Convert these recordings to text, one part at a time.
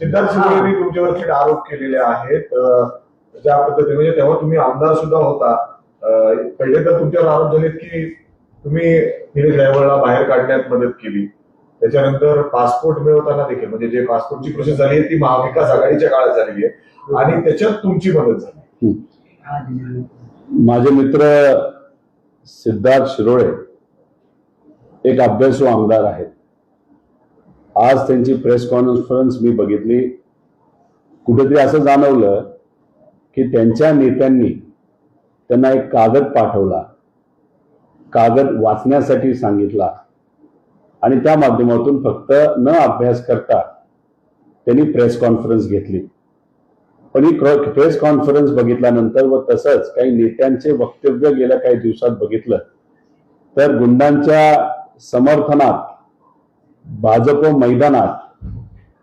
सिद्धार्थ शिरोळेंनी तुमच्यावर थेट आरोप केलेले आहेत. ज्या पद्धतीने म्हणजे तेव्हा तुम्ही आमदार सुद्धा होता. पहिले तर तुमच्यावर आरोप झालेत की तुम्ही निलेश ड्रायव्हरला बाहेर काढण्यात मदत केली. त्याच्यानंतर पासपोर्ट मिळवताना देखील म्हणजे जे पासपोर्टची प्रोसेस झाली आहे ती महाविकास आघाडीच्या काळात झालेली आहे. आणि त्याच्यात तुमची मदत झाली. माझे मित्र सिद्धार्थ शिरोळे एक अभ्यासू आमदार आहेत. आज त्यांची प्रेस कॉन्फरन्स मी बघितली. कुठेतरी असं जाणवलं की त्यांच्या नेत्यांनी त्यांना एक कागद पाठवला. कागद वाचण्यासाठी सांगितला. आणि त्या माध्यमातून फक्त न अभ्यास करता त्यांनी प्रेस कॉन्फरन्स घेतली. पण ही प्रेस कॉन्फरन्स बघितल्यानंतर व तसंच काही नेत्यांचे वक्तव्य गेल्या काही दिवसात बघितलं. तर गुंडांच्या समर्थनात भाजप मैदानात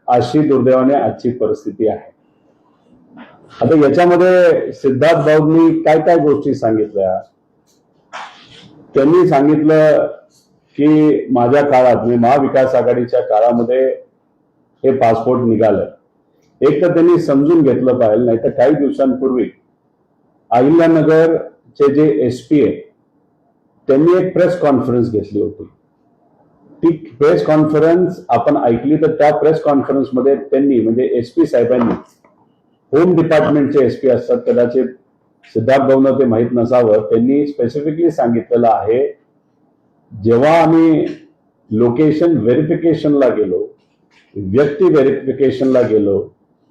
अशी दुर्दैवाने आजची परिस्थिती आहे. आता याच्यामध्ये सिद्धार्थ भाऊंनी काय काय गोष्टी सांगितल्या? त्यांनी सांगितलं की माझ्या काळात म्हणजे महाविकास आघाडीच्या काळामध्ये हे पासपोर्ट निघालं. एक तर त्यांनी समजून घेतलं पाहिजे नाही तर काही दिवसांपूर्वी अहिल्यानगरचे जे एस पी आहे त्यांनी एक प्रेस कॉन्फरन्स घेतली होती. ती प्रेस कॉन्फरन्स आपण ऐकली तर त्या प्रेस कॉन्फरन्समध्ये त्यांनी म्हणजे एस पी साहेबांनी होम डिपार्टमेंटचे एस पी असतात कदाचित सिद्धार्थ भाऊंना ते माहीत नसावं त्यांनी स्पेसिफिकली सांगितलेलं आहे जेव्हा आम्ही लोकेशन व्हेरिफिकेशनला गेलो व्यक्ती व्हेरिफिकेशनला गेलो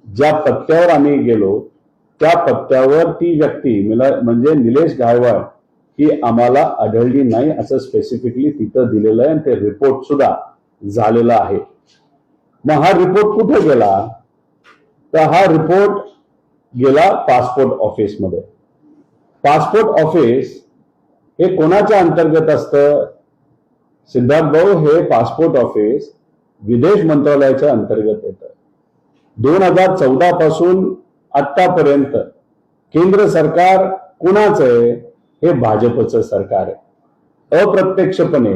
ज्या पत्त्यावर आम्ही गेलो त्या पत्त्यावर ती व्यक्ती मिला- म्हणजे निलेश गायवाड ही आम्हाला आढळली नाही असं स्पेसिफिकली तिथं दिलेलं आहे आणि ते रिपोर्ट सुद्धा झालेला आहे. मग हा रिपोर्ट कुठे गेला? तर हा रिपोर्ट गेला पासपोर्ट ऑफिसमध्ये पासपोर्ट ऑफिस हे कोणाच्या अंतर्गत असतं? सिद्धार्थ भाऊ हे पासपोर्ट ऑफिस विदेश मंत्रालयाच्या अंतर्गत येतं. दोन हजार चौदा पासून आतापर्यंत केंद्र सरकार कुणाचं आहे? हे भाजपचं सरकार आहे. अप्रत्यक्षपणे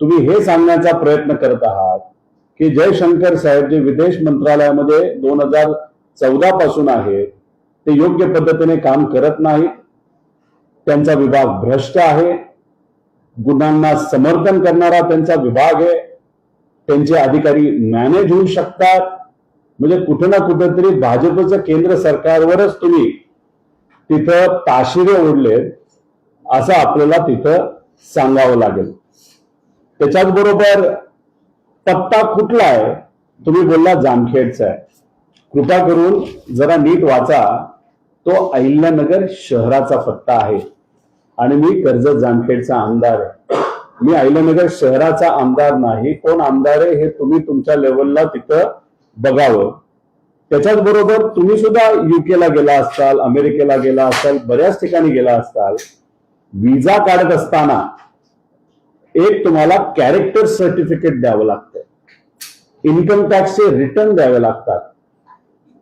तुम्ही हे सांगण्याचा प्रयत्न करत आहात की जयशंकर साहेब जे विदेश मंत्रालयामध्ये दोन हजार चौदा पासून आहेत ते योग्य पद्धतीने काम करत नाहीत. त्यांचा विभाग भ्रष्ट आहे. गुन्ह्यांना समर्थन करणारा त्यांचा विभाग आहे. त्यांचे अधिकारी मॅनेज होऊ शकतात. म्हणजे कुठं ना कुठेतरी भाजपचं केंद्र सरकारवरच तुम्ही तिथं ताशिरे ओढलेत. असं आपल्याला तिथं सांगावं लागेल. त्याच्याच बरोबर पत्ता कुठला आहे? तुम्ही बोलला जामखेडचा आहे. कृपा करून जरा नीट वाचा. तो अहिल्यानगर शहराचा पत्ता आहे. आणि मी कर्जत जामखेडचा आमदार आहे. मी अहिल्यानगर शहराचा आमदार नाही. कोण आमदार आहे हे तुम्ही तुमच्या लेवलला तिथं बघावं. त्याच्याच बरोबर तुम्ही सुद्धा युकेला गेला असाल अमेरिकेला गेला असाल बऱ्याच ठिकाणी गेला असाल. विजा काढत असताना एक तुम्हाला कॅरेक्टर सर्टिफिकेट द्यावं लागतं. इन्कम टॅक्सचे रिटर्न द्यावे लागतात.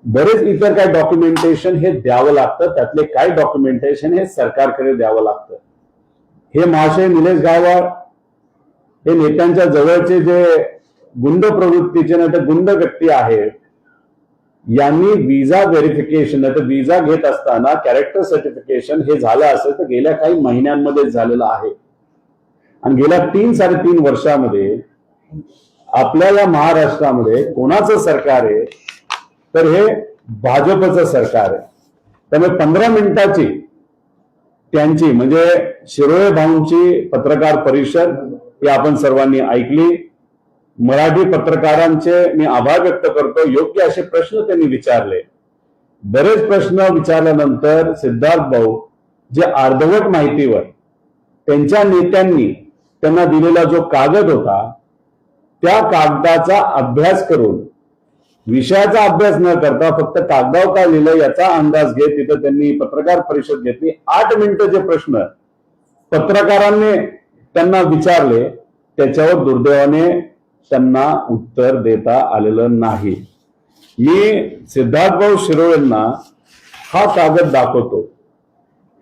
बरेच इतर काय डॉक्युमेंटेशन हे द्यावं लागतं. त्यातले काय डॉक्युमेंटेशन हे सरकारकडे द्यावं लागतं. हे महाशय निलेश गायवाड हे नेत्यांच्या जवळचे जे गुंड प्रवृत्तीचे नाही तर गुंड व्यक्ती आहेत यांनी विजा व्हेरिफिकेशन नाही तर विजा घेत असताना कॅरेक्टर सर्टिफिकेशन हे झालं असेल तर गेल्या काही महिन्यांमध्येच झालेलं आहे. आणि गेल्या तीन साडेतीन वर्षामध्ये आपल्या या महाराष्ट्रामध्ये कोणाचं सरकार आहे? तर हे भाजपचं सरकार आहे. त्यामुळे पंधरा मिनिटाची त्यांची म्हणजे शिरोळे भाऊंची पत्रकार परिषद ही आपण सर्वांनी ऐकली. मराठी पत्रकारांचे मी आभार व्यक्त करतो. योग्य असे प्रश्न त्यांनी विचारले. बरेच प्रश्न विचारल्यानंतर सिद्धार्थ भाऊ जे अर्धवट माहितीवर त्यांच्या नेत्यांनी त्यांना दिलेला जो कागद होता त्या कागदाचा अभ्यास करून विषयाचा अभ्यास न करता फक्त कागदावर काय लिहिलं याचा अंदाज घेत तिथं त्यांनी पत्रकार परिषद घेतली. आठ मिनिटं जे प्रश्न पत्रकारांनी त्यांना विचारले त्याच्यावर दुर्दैवाने त्यांना उत्तर देता आलेलं नाही. मी सिद्धार्थभाऊ शिरोळेंना हा कागद दाखवतो.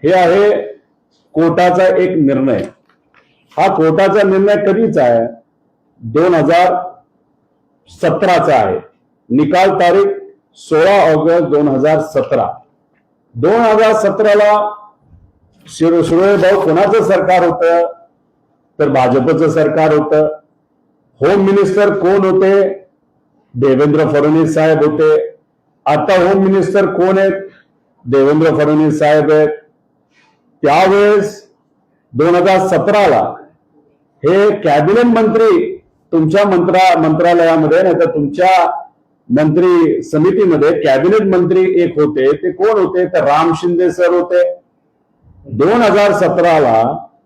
हे आहे कोर्टाचा एक निर्णय. हा कोर्टाचा निर्णय कधीचा आहे? दोन हजार सतराचा आहे. निकाल तारीख सोळा ऑगस्ट दोन हजार सतरा. दोन हजार सतराला शिरो शिरोळे भाऊ कोणाचं सरकार होतं? तर भाजपचं सरकार होतं. होम मिनिस्टर कोण होते? देवेंद्र फडणवीस साहेब होते. आता होम मिनिस्टर कोण आहेत? देवेंद्र फडणवीस साहेब आहेत. त्यावेळेस दोन हजार सतराला हे कॅबिनेट मंत्री तुमच्या मंत्रा मंत्रालयामध्ये नाही तर तुमच्या मंत्री समितीमध्ये कॅबिनेट मंत्री एक होते. ते कोण होते? तर राम शिंदे सर होते. दोन हजार सतराला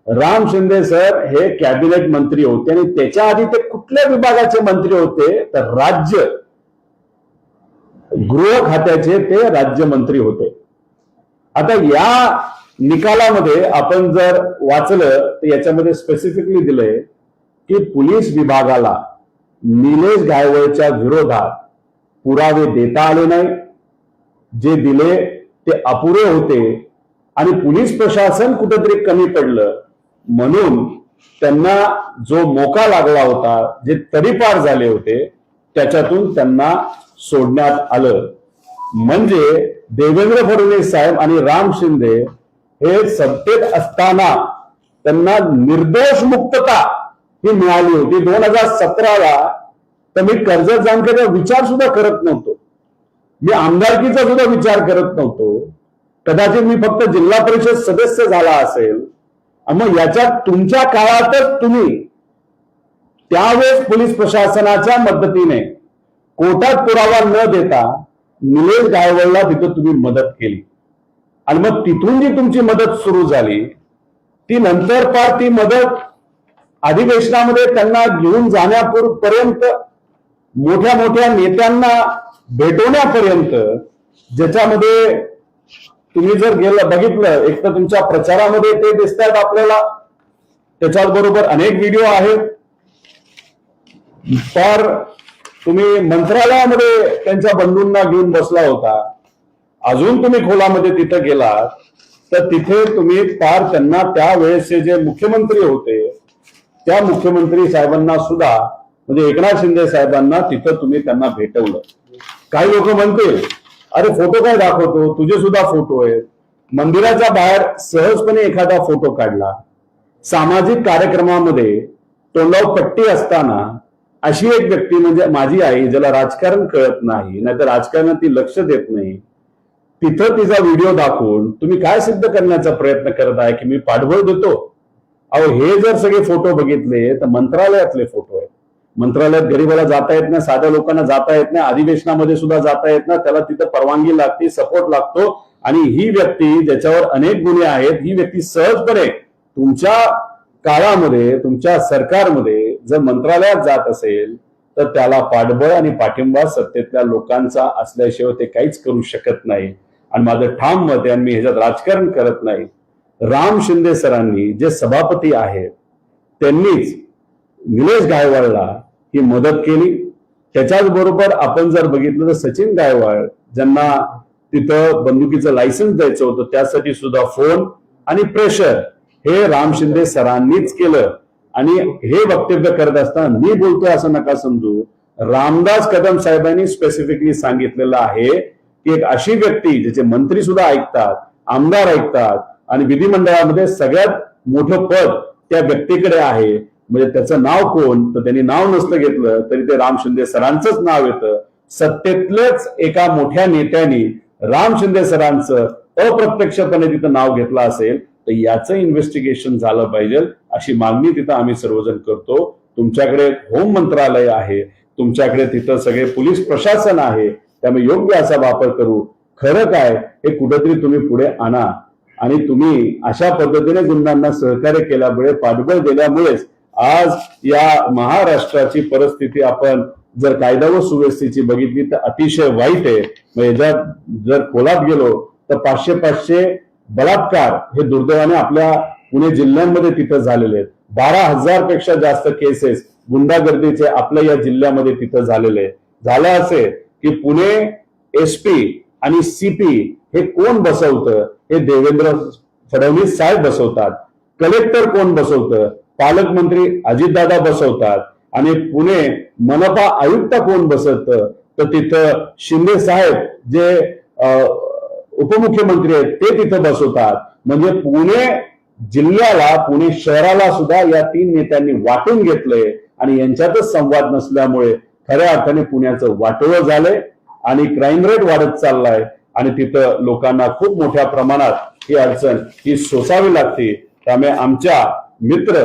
राम शिंदे सर हे कॅबिनेट मंत्री होते आणि त्याच्या आधी ते कुठल्या विभागाचे मंत्री होते? तर राज्य. गृह खात्याचे ते राज्यमंत्री होते. आता या निकालामध्ये आपण जर वाचलं तर याच्यामध्ये स्पेसिफिकली दिलंय की पोलीस विभागाला निलेश गायवळच्या विरोधात पुरावे देता आले नाही. जे दिले ते अपुरे होते. आणि पोलीस प्रशासन कुठेतरी कमी पडलं. म्हणून त्यांना जो मोका लागला होता जे तडीपार झाले होते त्याच्यातून त्यांना सोडण्यात आलं. म्हणजे देवेंद्र फडणवीस साहेब आणि राम शिंदे हे सत्तेत असताना त्यांना निर्दोष मुक्तता ही मिळाली होती. दोन हजार सतराला तर मी कर्जत जाणकारीचा विचार सुद्धा करत नव्हतो. मी आमदारकीचा सुद्धा विचार करत नव्हतो. कदाचित मी फक्त जिल्हा परिषद सदस्य झाला असेल मग याच्यात तुमच्या काळातच तुम्ही त्यावेळेस पोलीस प्रशासनाच्या मदतीने कोर्टात पुरावा न देता निलेश गायवळला तिथं तुम्ही मदत केली. आणि मग तिथून जी तुमची मदत सुरू झाली ती नंतर पार ती मदत अधिवेशनामध्ये त्यांना घेऊन जाण्यापर्यंत मोठ्या मोठ्या नेत्यांना भेटवण्यापर्यंत ज्याच्यामध्ये तुम्ही जर गेलं बघितलं एक तर तुमच्या प्रचारामध्ये ते दिसत आहेत आपल्याला त्याच्याबरोबर अनेक व्हिडिओ आहेत. तर तुम्ही मंत्रालयामध्ये त्यांच्या बंधूंना घेऊन बसला होता. अजून तुम्ही खोलामध्ये तिथं गेलात. तर तिथे तुम्ही फार त्यांना त्यावेळेसचे जे मुख्यमंत्री होते त्या मुख्यमंत्री साहेबांना सुद्धा म्हणजे एकनाथ शिंदे साहेबांना तिथं तुम्ही त्यांना भेटवलं. काही लोक म्हणतील अरे फोटो काय दाखवतो? तुझे सुद्धा फोटो आहेत. मंदिराच्या बाहेर सहजपणे एखादा फोटो काढला. सामाजिक कार्यक्रमामध्ये तोंडावर पट्टी असताना अशी एक व्यक्ती म्हणजे माझी आई ज्याला राजकारण कळत नाही नाहीतर राजकारणात ती लक्ष देत नाही. तिथं तिचा व्हिडिओ दाखवून तुम्ही काय सिद्ध करण्याचा प्रयत्न करत आहे की मी पाठबळ देतो? अहो हे जर सगळे फोटो बघितले तर मंत्रालयातले फोटो आहेत. मंत्रालयात गरीबाला जाता येत नाही साध्या लोकांना जाता येत नाही अधिवेशनामध्ये सुद्धा जाता येत नाही त्याला तिथं परवानगी लागते सपोर्ट लागतो. आणि ही व्यक्ती ज्याच्यावर अनेक गुन्हे आहेत ही व्यक्ती सहजपणे तुमच्या काळामध्ये तुमच्या सरकारमध्ये जर मंत्रालयात जात असेल तर त्याला पाठबळ आणि पाठिंबा सत्तेतल्या लोकांचा असल्याशिवाय ते काहीच करू शकत नाही. आणि माझं ठाम मत आहे आणि मी ह्याच्यात राजकारण करत नाही. राम शिंदे सरांनी जे सभापती आहेत त्यांनीच निलेश गायवाळला ही मदत केली. त्याच्याच बरोबर आपण जर बघितलं तर सचिन गायवाळ ज्यांना तिथं बंदुकीचं लायसन्स द्यायचं होतं त्यासाठी सुद्धा फोन आणि प्रेशर हे राम शिंदे सरांनीच केलं. आणि हे वक्तव्य करत असताना मी बोलतोय असं नका समजू. रामदास कदम साहेबांनी स्पेसिफिकली सांगितलेलं आहे की एक अशी व्यक्ती ज्याचे मंत्री सुद्धा ऐकतात आमदार ऐकतात आणि विधिमंडळामध्ये सगळ्यात मोठं पद त्या व्यक्तीकडे आहे. म्हणजे त्याचं नाव कोण? तर त्यांनी नाव नसतं घेतलं तरी ते राम शिंदे सरांचंच नाव येतं. सत्तेतलेच एका मोठ्या नेत्याने राम शिंदे सरांचं अप्रत्यक्षपणे तिथं नाव घेतलं असेल तर याचं इन्व्हेस्टिगेशन झालं पाहिजे अशी मागणी तिथं आम्ही सर्वजण करतो. तुमच्याकडे होम मंत्रालय आहे तुमच्याकडे तिथं सगळे पोलीस प्रशासन आहे त्यामुळे योग्य असा वापर करू. खरं काय हे कुठेतरी तुम्ही पुढे आणा. आणि तुम्ही अशा पद्धतीने गुंडांना सहकार्य केल्यामुळे पाठबळ दिल्यामुळेच आज या महाराष्ट्राची परिस्थिती आपण जर कायदा व सुव्यवस्थेची बघितली तर अतिशय वाईट आहे. म्हणजे जर जर खोलात गेलो तर पाचशे पाचशे बलात्कार हे दुर्दैवाने आपल्या पुणे जिल्ह्यांमध्ये तिथं झालेले आहेत. बारा हजारपेक्षा जास्त केसेस गुंडागर्दीचे आपल्या या जिल्ह्यामध्ये तिथं झालेले झालं असे की पुणे एसपी आणि सीपी हे कोण बसवतं? हे देवेंद्र फडणवीस साहेब बसवतात. कलेक्टर कोण बसवतं? पालकमंत्री अजितदादा बसवतात आणि पुणे मनपा आयुक्त कोण बसवतं? तर तिथं शिंदे साहेब जे उपमुख्यमंत्री आहेत ते तिथं बसवतात. म्हणजे पुणे जिल्ह्याला पुणे शहराला सुद्धा या तीन नेत्यांनी वाटून घेतलंय आणि यांच्यातच संवाद नसल्यामुळे खऱ्या अर्थाने पुण्याचं वाटोळं झालंय आणि क्राईम रेट वाढत चाललाय आणि तिथं लोकांना खूप मोठ्या प्रमाणात ही अडचण ही सोसावी लागते. त्यामुळे आमच्या मित्र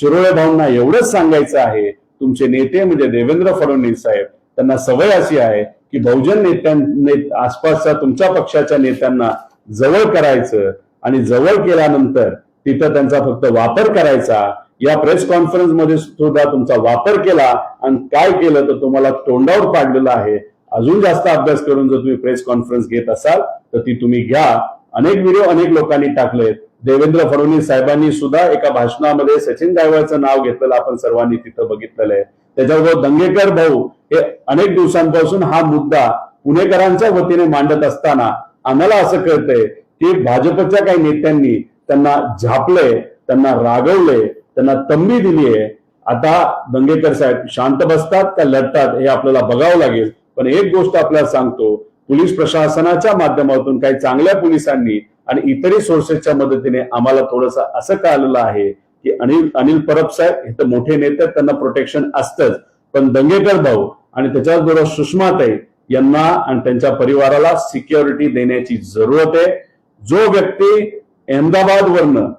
सुरळे भाऊंना एवढंच सांगायचं आहे तुमचे नेते म्हणजे देवेंद्र फडणवीस साहेब त्यांना सवय अशी आहे की बहुजन नेत्यां ने- आसपासच्या तुमच्या पक्षाच्या नेत्यांना जवळ करायचं आणि जवळ केल्यानंतर तिथं त्यांचा फक्त वापर करायचा. या प्रेस कॉन्फरन्समध्ये सुद्धा तुमचा वापर केला आणि काय केलं तर तुम्हाला तोंडावर पाडलेलं आहे. अजून जास्त अभ्यास करून जर तुम्ही प्रेस कॉन्फरन्स घेत असाल तर ती तुम्ही घ्या. अनेक व्हिडिओ अनेक लोकांनी टाकलेत. देवेंद्र फडणवीस साहेबांनी सुद्धा एका भाषणामध्ये सचिन गायकवाडचं नाव घेतलेलं आपण सर्वांनी तिथं बघितलेलं आहे. त्याच्याबरोबर दंगेकर भाऊ हे अनेक दिवसांपासून हा मुद्दा पुणेकरांच्या वतीने मांडत असताना आम्हाला असं कळतंय की भाजपच्या काही नेत्यांनी त्यांना झापलंय त्यांना रागवलंय त्यांना तंबी दिली आहे आता दंगेकर साहेब शांत बसतात का लढतात हे आपल्याला बघावं लागेल. पण एक गोष्ट आपल्याला सांगतो पोलीस प्रशासनाच्या माध्यमातून काही चांगल्या पोलिसांनी आणि इतरही सोर्सेसच्या मदतीने आम्हाला थोडस असं कळलेलं आहे की अनिल अनिल परब साहेब हे तर मोठे नेते त्यांना प्रोटेक्शन असतंच. पण दंगेकर भाऊ आणि त्याच्याचबरोबर सुषमाताई यांना आणि त्यांच्या परिवाराला सिक्युरिटी देण्याची जरूरत आहे. जो व्यक्ती अहमदाबाद वरनं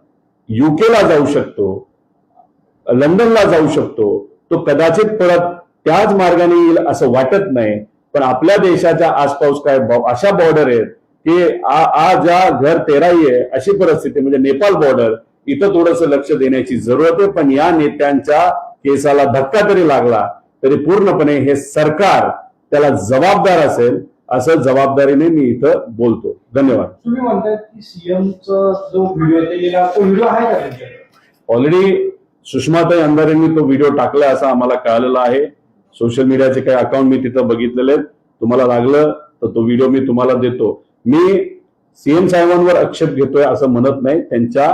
युकेला जाऊ शकतो लंडनला जाऊ शकतो तो कदाचित परत त्याच मार्गाने येईल असं वाटत नाही. पण आपल्या देशाच्या आसपास काय अशा बॉर्डर आहेत की आ आ ज्या घर तेराई आहे अशी परिस्थिती. म्हणजे नेपाळ बॉर्डर इथं थोडस लक्ष देण्याची जरूरत आहे पण या नेत्यांच्या केसाला धक्का तरी लागला तरी पूर्णपणे हे सरकार त्याला जबाबदार असेल असं जबाबदारीने मी इथं बोलतो. धन्यवाद. तुम्ही म्हणताय की सीएमचा जो व्हिडिओ आहे ऑलरेडी सुषमाताई अंधारेंनी तो व्हिडिओ टाकला असं आम्हाला कळालेलं आहे. सोशल मीडियाचे काही अकाउंट मी तिथं बघितलेले आहेत. तुम्हाला लागलं तर तो व्हिडिओ मी तुम्हाला देतो. मी सीएम साहेबांवर आक्षेप घेतोय असं म्हणत नाही. त्यांच्या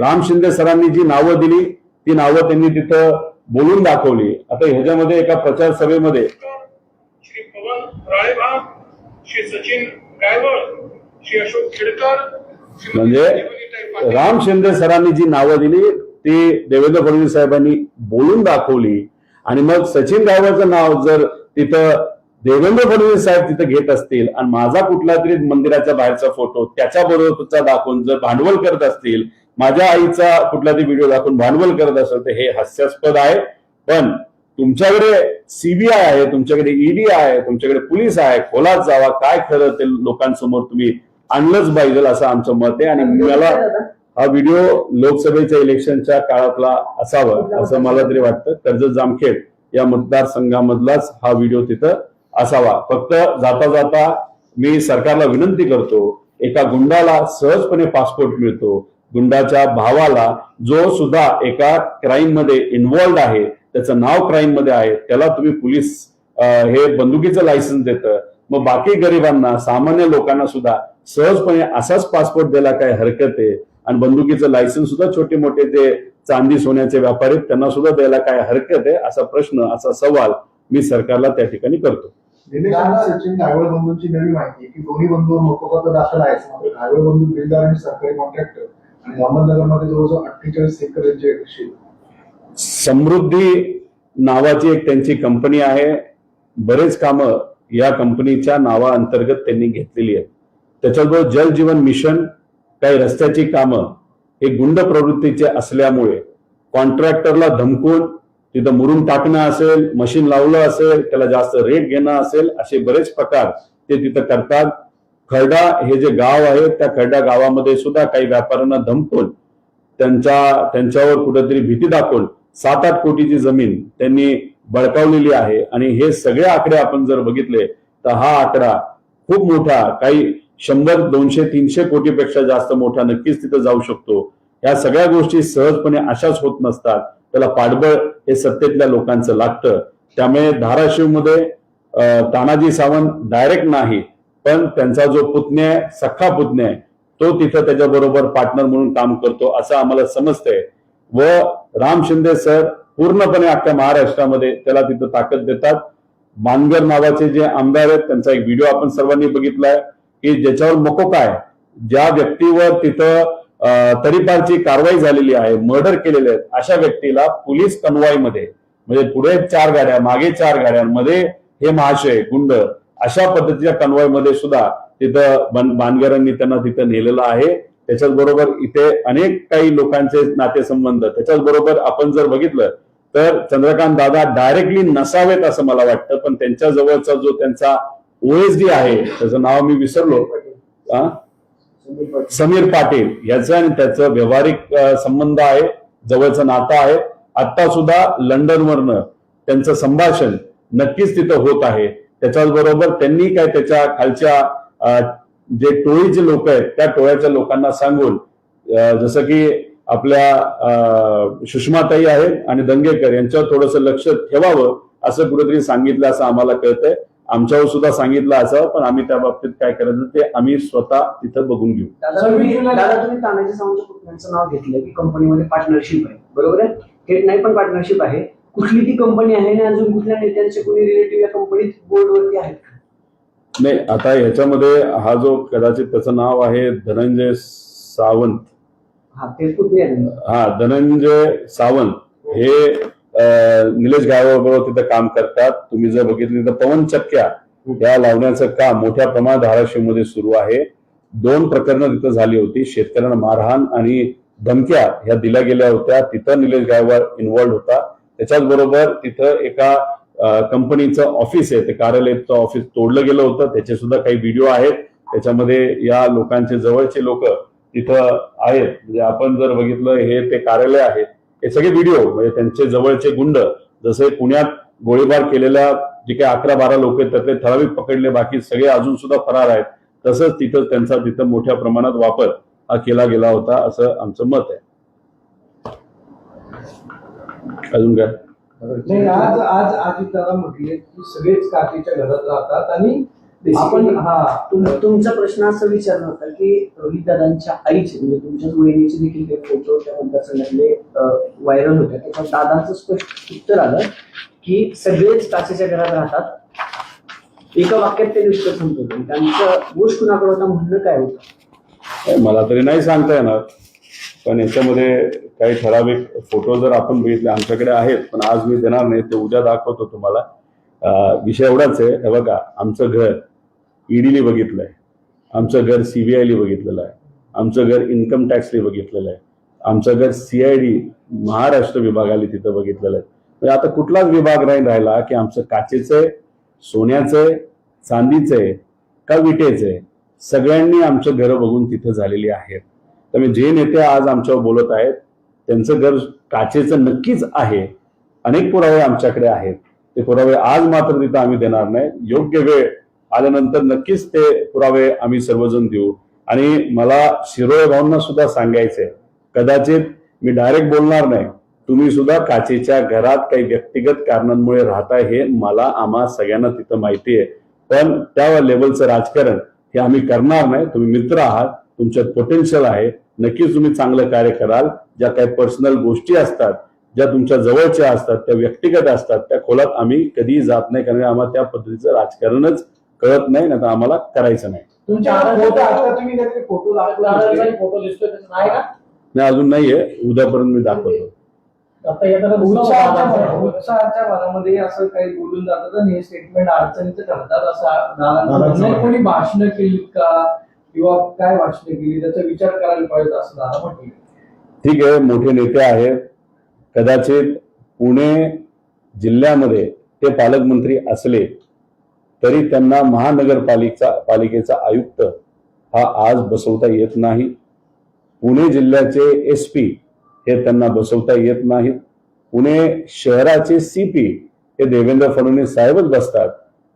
राम शिंदे सरांनी जी नावं दिली ती नावं त्यांनी तिथं बोलून दाखवली. आता ह्याच्यामध्ये एका प्रचार सभेमध्ये श्री पवन राळेभाग श्री सचिन गायवळ श्री अशोक खेडकर म्हणजे राम शिंदे सरांनी जी नावं दिली ती देवेंद्र फडणवीस साहेबांनी बोलून दाखवली. आणि मग सचिन गायकवाडचं नाव जर तिथं देवेंद्र फडणवीस साहेब तिथं घेत असतील आणि माझा कुठला तरी मंदिराच्या बाहेरचा फोटो त्याच्या बरोबरचा दाखवून जर भांडवल करत असतील माझ्या आईचा कुठला तरी व्हिडिओ दाखवून भांडवल करत असेल तर हे हास्यास्पद आहे. पण तुमच्याकडे सीबीआय आहे तुमच्याकडे ईडी आहे तुमच्याकडे पोलीस आहे खोलात जावा काय खरं ते लोकांसमोर तुम्ही आणलंच पाहिजे असं आमचं मत आहे. आणि मला हा व्हिडिओ लोकसभेच्या इलेक्शनच्या काळातला असावा असं मला तरी वाटतं. कर्जत जामखेड या मतदारसंघामधलाच हा व्हिडिओ तिथं असावा. फक्त जाता जाता मी सरकारला विनंती करतो एका गुंडाला सहजपणे पासपोर्ट मिळतो. गुंडाच्या भावाला जो सुद्धा एका क्राईममध्ये इन्व्हॉल्ड आहे त्याचं नाव क्राईममध्ये आहे त्याला तुम्ही पोलीस हे बंदुकीचं लायसन्स देतं. मग बाकी गरिबांना सामान्य लोकांना सुद्धा सहजपणे असाच पासपोर्ट द्यायला काय हरकत आहे? आणि बंदुकीचं लायसन्स सुद्धा छोटे मोठे जे चांदी सोन्याचे व्यापारी आहेत, त्यांना सुद्धा द्यायला काय हरकत आहे? असा प्रश्न असा सवाल मी सरकारला त्या ठिकाणी करतो. निलेशांना सचिन घायवळ बंधूंची नवी माहिती की दोन्ही बंधू मोकोपात दाखल आहे मात्र घायवळ बंधू बिल्डर आणि सरकारी कॉन्ट्रॅक्टर आणि अहमदनगरमध्ये जवळजवळ अठ्ठेचाळीस एकर यांचे शेत. समृद्धी नावाची एक त्यांची कंपनी आहे. बरेच कामं या कंपनीच्या नावाअंतर्गत त्यांनी घेतलेली आहेत. त्याच्याबरोबर जल जीवन मिशन काही रस्त्याची कामं हे गुंड प्रवृत्तीचे असल्यामुळे कॉन्ट्रॅक्टरला धमकून तिथं मुरून टाकणं असेल मशीन लावलं असेल त्याला जास्त रेट घेणं असेल असे बरेच प्रकार ते तिथं करतात. खरडा हे जे गाव आहे त्या खरडा गावामध्ये सुद्धा काही व्यापाऱ्यांना धमकून त्यांच्या त्यांच्यावर कुठेतरी भीती दाखवून सात आठ कोटीची जमीन त्यांनी बळकावलेली आहे. आणि हे सगळे आकडे आपण जर बघितले तर हा आकडा खूप मोठा काही शंभर दोनशे तीनशे कोटीपेक्षा जास्त मोठा नक्कीच तिथं जाऊ शकतो. या सगळ्या गोष्टी सहजपणे अशाच होत नसतात. त्याला पाठबळ हे सत्तेतल्या लोकांचं लागतं. त्यामुळे धाराशिवमध्ये तानाजी सावंत डायरेक्ट नाही पण त्यांचा जो पुतण्या आहे सख्खा पुतण्या आहे तो तिथं त्याच्याबरोबर पार्टनर म्हणून काम करतो असं आम्हाला समजतंय. व राम शिंदे सर पूर्णपणे अख्ख्या महाराष्ट्रामध्ये त्याला तिथं ताकद देतात. मानगर नावाचे जे आमदार आहेत त्यांचा एक व्हिडिओ आपण सर्वांनी बघितलाय की ज्याच्यावर मको काय ज्या व्यक्तीवर तिथं तरीपारची कारवाई झालेली आहे मर्डर केलेले आहेत अशा व्यक्तीला पोलीस कन्वॉयमध्ये म्हणजे पुढे चार गाड्या मागे चार गाड्यांमध्ये हे महाशय गुंड अशा पद्धतीच्या कन्वॉयमध्ये सुद्धा तिथं बानगरांनी त्यांना तिथं नेलेलं आहे त्याच्याच बरोबर इथे अनेक काही लोकांचे नातेसंबंध त्याच्याच बरोबर आपण जर बघितलं तर चंद्रकांत दादा डायरेक्टली नसावेत असं मला वाटतं पण त्यांच्या जवळचा जो त्यांचा ओएसडी आहे त्याचं नाव मी विसरलो हा? समीर पाटील. याचं आणि त्याचं व्यावहारिक संबंध आहे जवळचं नातं आहे. आता सुद्धा लंडनवरनं त्यांचं संभाषण नक्कीच तिथं होत आहे. त्याच्याच बरोबर त्यांनी काय त्याच्या खालच्या जे टोळीचे लोक आहेत त्या टोळ्याच्या लोकांना सांगून जसं की आपल्या सुषमाताई आहेत आणि दंगेकर यांच्यावर थोडंसं लक्ष ठेवावं असं कुठेतरी सांगितलं असं आम्हाला कळतंय. आमच्यावर सुद्धा सांगितलं असं पण आम्ही त्या बाबतीत काय करायचं ते आम्ही स्वतः तिथं बघून घेऊ. दादा तुम्ही दादा तुम्ही तानाजी सावंत नाव घेतलं की कंपनीमध्ये पार्टनरशिप आहे. बरोबर आहे? थेट नाही पण पार्टनरशिप आहे. कुठली ती कंपनी आहे आणि अजून कुठल्या नेत्यांचे कोणी रिलेटिव्ह या कंपनीत बोर्डवरती आहेत का? नाही आता ह्याच्यामध्ये हा जो कदाचित त्याचं नाव आहे धनंजय सावंत. हा ते पुतणे आहेत. हा धनंजय सावंत हे निलेश गायकवाड तिथं काम करतात. तुम्ही जर बघितलं तर पवन चक्क्या या लावण्याचं काम मोठ्या प्रमाणात धाराशिवमध्ये सुरू आहे. दोन प्रकरणं तिथं झाली होती. शेतकऱ्यांना मारहाण आणि धमक्या ह्या दिल्या गेल्या होत्या. तिथं निलेश गायकवाड इन्व्हॉल्ड होता. त्याच्याच बरोबर तिथं एका कंपनीचं ऑफिस आहे. ते कार्यालयाचं ऑफिस तोडलं गेलं होतं. त्याचे सुद्धा काही व्हिडिओ आहेत. त्याच्यामध्ये या लोकांचे जवळचे लोक तिथं आहेत. म्हणजे आपण जर बघितलं हे ते कार्यालय आहेत हे सगळे व्हिडिओ म्हणजे त्यांचे जवळचे गुंड जसे पुण्यात गोळीबार केलेल्या जे काही अकरा बारा लोक आहेत त्यातले ठराविक पकडले बाकी सगळे अजून सुद्धा फरार आहेत. तसंच तिथं त्यांचा तिथं मोठ्या प्रमाणात वापर हा केला गेला होता असं आमचं मत आहे. अजून काय? आज आज आजी दादा म्हटले की सगळेच काकीच्या घरात राहतात आणि आपण हा तुम- तुमचा प्रश्न असा विचारला होता की रोहित दादांच्या आईचे म्हणजे तुमच्याच वहिनीचे देखील काही फोटो त्या मतदारसंघातले व्हायरल होते. त्याच्यात दादांचं स्पष्ट उत्तर आलं की सगळेच काचेच्या घरात राहतात. एका वाक्यात ते निष्कर्ष सांगतो त्यांचं गोष्ट कुणाकडे होता म्हणणं काय होतं? काय मला तरी नाही सांगता येणार. पण याच्यामध्ये काही ठराविक फोटो जर आपण बघितले आमच्याकडे आहेत पण आज मी देणार नाही. ते उद्या दाखवतो तुम्हाला. विषय एवढाच आहे. हे बघा आमचं घर ईडीने बघितलंय. आमचं घर सीबीआयली बघितलेलं आहे. आमचं घर इन्कम टॅक्सली बघितलेलं आहे. आमचं घर सीआयडी महाराष्ट्र विभागाने तिथं बघितलेलं आहे. म्हणजे आता कुठलाच विभाग नाही राहिला की आमचं काचेचं आहे सोन्याचं आहे चांदीचं आहे का विटेचं आहे. सगळ्यांनी आमचं घरं बघून तिथं झालेली आहेत. त्यामुळे जे नेते आज आमच्यावर बोलत आहेत त्यांचं घर काचेचं नक्कीच आहे. अनेक पुरावे आमच्याकडे आहेत. ते पुरावे आज मात्र तिथं आम्ही देणार नाही. योग्य वेळ आल्यानंतर नक्कीच ते पुरावे आम्ही सर्वजण देऊ. आणि मला शिरोळे भाऊंना सुद्धा सांगायचंय कदाचित मी डायरेक्ट बोलणार नाही. तुम्ही सुद्धा काचेच्या घरात काही व्यक्तिगत कारणांमुळे राहताय हे मला आम्हा सगळ्यांना तिथं माहिती आहे. पण त्या लेवलचं राजकारण हे आम्ही करणार नाही. तुम्ही मित्र आहात तुमच्यात पोटेन्शियल आहे. नक्कीच तुम्ही चांगलं कार्य कराल. ज्या काही पर्सनल गोष्टी असतात ज्या तुमच्या जवळच्या असतात त्या व्यक्तिगत असतात त्या खोलात आम्ही कधीही जात नाही. कारण आम्हाला त्या पद्धतीचं राजकारणच कळत नाही ना तर आम्हाला करायचं नाही. तुमच्या फोटो आता तुम्ही काहीतरी फोटो दाखवला फोटो दिसतोय त्याचा नाही का? नाही अजून नाहीये. उद्यापर्यंत मी दाखवतो. आता येताना उत्साहाच्या मनामध्ये असं काही बोलून जातात आणि हे स्टेटमेंट अडचणीचं ठरतात असं. कोणी भाषणं केली का? किंवा काय भाषणं केली? त्याचा विचार करायला पाहिजे असं दादा म्हटलं. ठीक आहे मोठे नेते आहेत. कदाचित पुणे जिल्ह्यामध्ये ते पालकमंत्री असले तरी त्यांना महानगरपालिका पालिकेचा आयुक्त हा आज बसवता येत नाही. पुणे जिल्ह्याचे एस पी हे त्यांना बसवता येत नाहीत. पुणे शहराचे सीपी हे देवेंद्र फडणवीस साहेबच बसतात.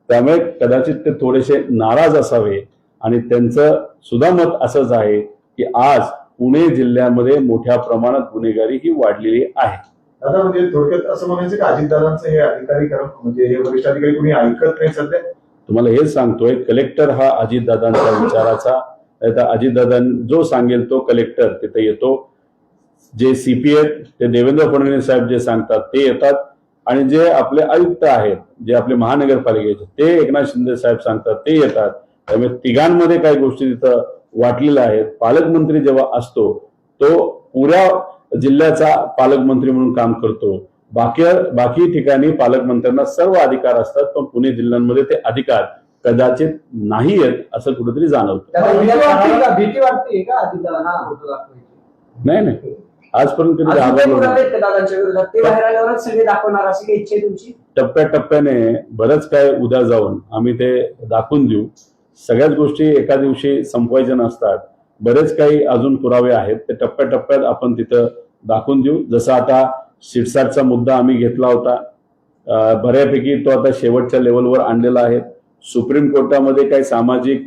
त्यामुळे कदाचित ते थोडेसे नाराज असावे आणि त्यांचं सुद्धा मत असंच आहे की आज पुणे जिल्ह्यामध्ये मोठ्या प्रमाणात गुन्हेगारी ही वाढलेली आहे. दादा म्हणजे थोडक्यात असं म्हणायचं की अजितदादांचं हे अधिकारी कारण म्हणजे हे वरिष्ठ अधिकारी कोणी ऐकत नाही सध्या? तुम्हाला हेच सांगतोय कलेक्टर हा अजितदादांच्या विचाराचा. अजितदादा जो सांगेल तो कलेक्टर तिथे येतो. जे सीपीए ते देवेंद्र फडणवीस साहेब जे सांगतात ते येतात. आणि जे आपले आयुक्त आहेत जे आपले महानगरपालिकेचे ते एकनाथ शिंदे साहेब सांगतात ते येतात. त्यामुळे तिघांमध्ये काही गोष्टी तिथं वाटलेल्या आहेत. पालकमंत्री जेव्हा असतो तो पुऱ्या जिल्ह्याचा पालकमंत्री म्हणून काम करतो. बाकी बाकी ठिकाणी पालकमंत्र्यांना सर्व अधिकार असतात पण पुणे जिल्ह्यांमध्ये ते अधिकार कदाचित नाही आहेत असं कुठेतरी जाणवतं. नाही नाही. आजपर्यंत कधी टप्प्याटप्प्याने बरंच काय उद्या जाऊन आम्ही ते दाखवून देऊ. सगळ्याच गोष्टी एका दिवशी संपवायच्या नसतात. बरेच काही अजून पुरावे आहेत. ते टप्प्याटप्प्यात आपण तिथं दाखवून देऊ. जसं आता सिटसाटचा मुद्दा आम्ही घेतला होता. बऱ्यापैकी तो आता शेवटच्या लेवलवर आणलेला आहे. सुप्रीम कोर्टामध्ये काही सामाजिक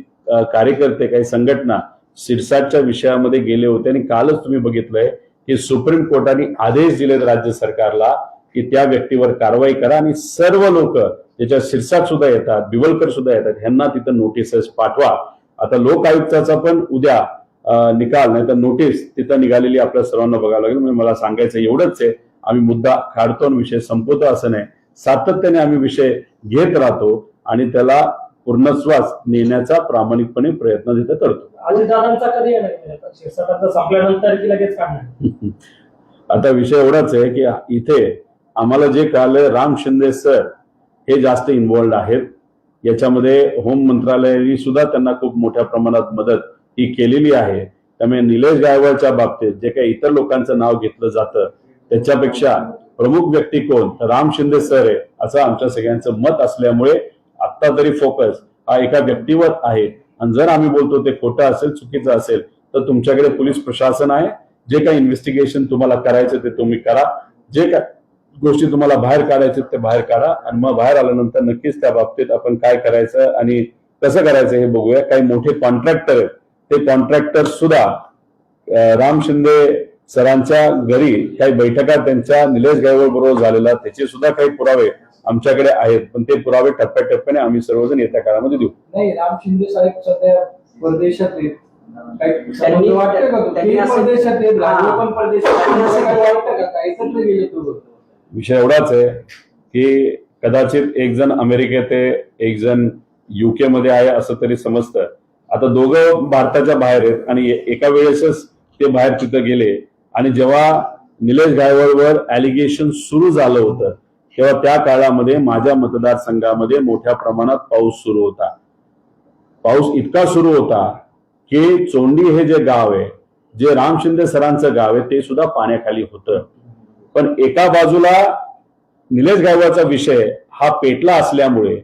कार्यकर्ते काही संघटना शिरसाटच्या विषयामध्ये गेले होते आणि कालच तुम्ही बघितलंय की सुप्रीम कोर्टाने आदेश दिलेत राज्य सरकारला की त्या व्यक्तीवर कारवाई करा आणि सर्व लोक त्याच्यात शिरसाट सुद्धा येतात बिवलकर सुद्धा येतात ह्यांना तिथं नोटिसेस पाठवा. आता लोक आयुक्ताचा पण उद्या निकाल नाही तर नोटीस तिथं निघालेली आपल्या सर्वांना बघावं लागेल. म्हणजे मला सांगायचं एवढंच आहे. आम्ही मुद्दा काढतो आणि विषय संपवतो असं नाही. सातत्याने आम्ही विषय घेत राहतो आणि त्याला पूर्णस्वास नेण्याचा प्रामाणिकपणे प्रयत्न तिथं करतो. आता विषय एवढाच आहे की इथे आम्हाला जे कळालं राम शिंदे सर हे जास्त इन्व्हॉल्ड आहेत. याच्यामध्ये होम मंत्रालयाने सुद्धा त्यांना खूप मोठ्या प्रमाणात मदत ही केलेली आहे. त्यामुळे निलेश गायकवाडच्या बाबतीत जे काही इतर लोकांचं नाव घेतलं जातं त्याच्यापेक्षा प्रमुख व्यक्ती कोण? राम शिंदे सर आहे असं आमच्या सगळ्यांचं मत असल्यामुळे आता तरी फोकस हा एका व्यक्तीवर आहे. आणि जर आम्ही बोलतो ते खोटं असेल चुकीचं असेल तर तुमच्याकडे पोलीस प्रशासन आहे. जे काही इन्व्हेस्टिगेशन तुम्हाला करायचं ते तुम्ही करा. जे काय गोष्टी तुम्हाला बाहेर काढायचे ते बाहेर काढा. आणि मग बाहेर आल्यानंतर नक्कीच त्या बाबतीत आपण काय करायचं आणि कसं करायचं हे बघूया. काही मोठे कॉन्ट्रॅक्टर आहेत. ते कॉन्ट्रॅक्टर सुद्धा राम शिंदे सरांच्या घरी काही बैठका त्यांच्या निलेश गायवळ बरोबर झालेला त्याचे सुद्धा काही पुरावे आमच्याकडे आहेत. पण ते पुरावे टप्प्याटप्प्याने आम्ही सर्वजण येत्या काळामध्ये देऊ. नाही राम शिंदे साहेब सध्या परदेशात हा. विषय एवढाच आहे की कदाचित एक जण अमेरिकेत आहे एक जण युके मध्ये आहे असं तरी समजतं. आता दोघं भारताच्या बाहेर आहेत आणि एका वेळेसच ते बाहेर तिथं गेले. आणि जेव्हा निलेश गायवळवर ॲलिगेशन सुरू झालं होतं तेव्हा त्या काळामध्ये माझ्या मतदारसंघामध्ये मोठ्या प्रमाणात पाऊस सुरू होता. पाऊस इतका सुरू होता की चोंडी हे जे गाव आहे जे राम शिंदे सरांचं गाव आहे ते सुद्धा पाण्याखाली होतं. पण एका बाजूला निलेश गायवाचा विषय हा पेटला असल्यामुळे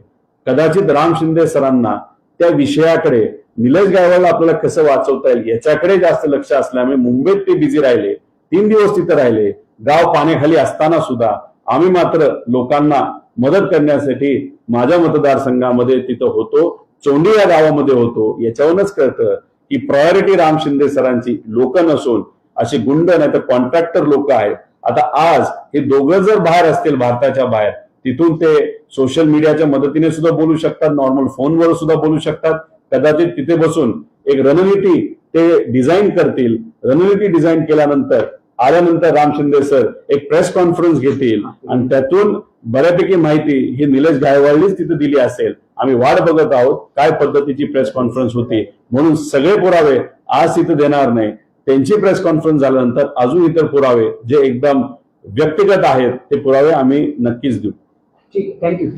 कदाचित राम शिंदे सरांना त्या विषयाकडे निलेश गायवाला आपल्याला कसं वाचवता येईल याच्याकडे जास्त लक्ष असल्यामुळे मुंबईत ते बिझी राहिले. तीन दिवस तिथे राहिले. गाव पाण्याखाली असताना सुद्धा आम्ही मात्र लोकांना मदत करण्यासाठी माझ्या मतदारसंघामध्ये तिथं होतो. चोंडी या गावामध्ये होतो. याच्यावरूनच कळतं की प्रायोरिटी राम शिंदे सरांची लोक नसून अशी गुंड नाही तर कॉन्ट्रॅक्टर लोक आहेत. आता आज हे दोघं जर बाहेर असतील भारताच्या बाहेर तिथून ते सोशल मीडियाच्या मदतीने सुद्धा बोलू शकतात. नॉर्मल फोनवर सुद्धा बोलू शकतात. कदाचित तिथे बसून एक रणनीती ते डिझाईन करतील. रणनीती डिझाईन केल्यानंतर आल्यानंतर राम शिंदे सर एक प्रेस कॉन्फरन्स घेतील. आणि त्यातून बऱ्यापैकी माहिती ही निलेश गायवाळीच तिथे दिली असेल. आम्ही वाट बघत आहोत काय पद्धतीची प्रेस कॉन्फरन्स होती. म्हणून सगळे पुरावे आज तिथे देणार नाही. त्यांची प्रेस कॉन्फरन्स झाल्यानंतर अजून इतर पुरावे जे एकदम व्यक्तिगत आहेत ते पुरावे आम्ही नक्कीच देऊ. ठीक आहे थँक्यू